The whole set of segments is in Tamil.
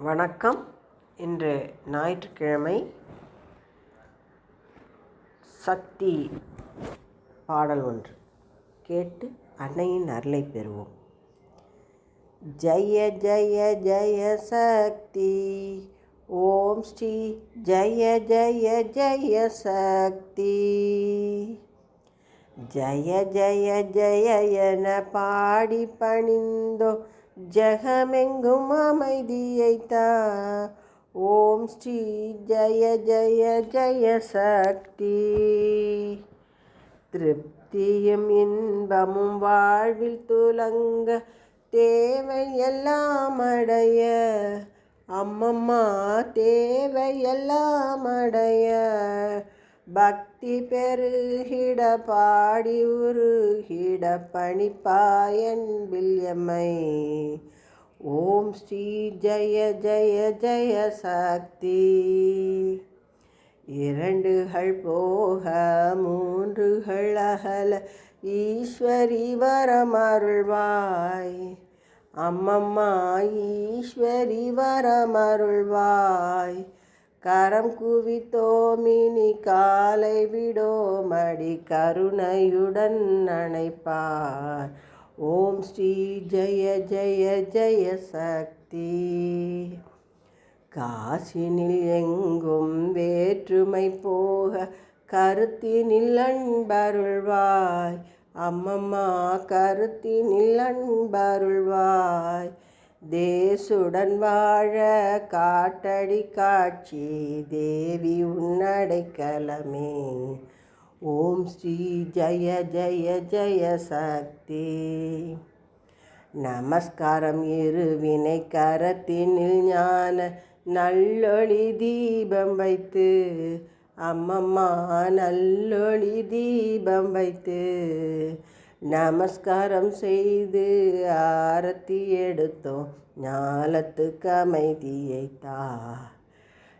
வணக்கம். இன்று ஞாயிற்றுக்கிழமை சக்தி பாடல் ஒன்று. கேட்டு அன்னையின் அருளை பெறுவோம். ஜய ஜய ஜய சக்தி. ஓம் ஸ்ரீ ஜய ஜய ஜய சக்தி. ஜய ஜய ஜய என பாடி பணிந்தோ ஜெகமெங்கும் அமைதியைத்தா. ஓம் ஸ்ரீ ஜய ஜய ஜய சக்தி. திருப்தியும் இன்பமும் வாழ்வில் துலங்க தேவையெல்லாம் அடைய. அம்மம்மா தேவையெல்லாம் அடைய. பக்தி பெருகிட பாடி உருகிட பணிப்பாயன்பில் எம்மை. ஓம் ஸ்ரீ ஜய ஜய ஜய சக்தி. இரண்டுகள் போக மூன்றுகள் அகல ஈஸ்வரி வரமருள்வாய். அம்மம்மா ஈஸ்வரி வரமருள்வாய். கரம் குவித்தோமினி காலை விடோமடி கருணையுடன் நனைப்பார் ஓம் ஸ்ரீ ஜய ஜய ஜய சக்தி. காசினில் எங்கும் வேற்றுமை போக கருத்தினில் அன்பருள்வாய். அம்மம்மா கருத்தினில் அன்பருள்வாய். தேசுடன் வாழ காட்டடி காட்சி தேவி உன்னடைக்கலமே ஓம் ஸ்ரீ ஜய ஜய ஜய சக்தி. நமஸ்காரம் இருவினை கரத்தினில் ஞான நல்லொளி தீபம் வைத்து அம்மம்மா நல்லொளி தீபம் வைத்து நமஸ்காரம் செய்து ஆரத்தி எடுத்தோம். ஞாலத்துக்கு அமைதியை தா.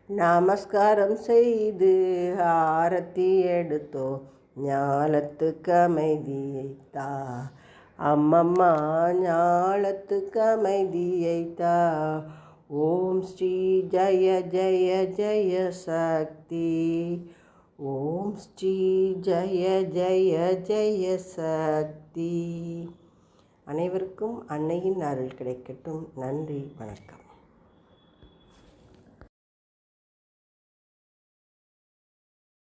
நமஸ்காரம் செய்து ஆரத்தி எடுத்தோம். ஞாலத்துக்கு அமைதியை தா. அம்மம்மா ஞாலத்துக்கு அமைதியை தா. ஓம் ஸ்ரீ ஜய ஜய ஜய சக்தி. ஓம் ஓம் ஸ்ரீ ஜய ஜய ஜய சக்தி அனைவருக்கும் அன்னையின் அருள் கிடைக்கட்டும். நன்றி வணக்கம்.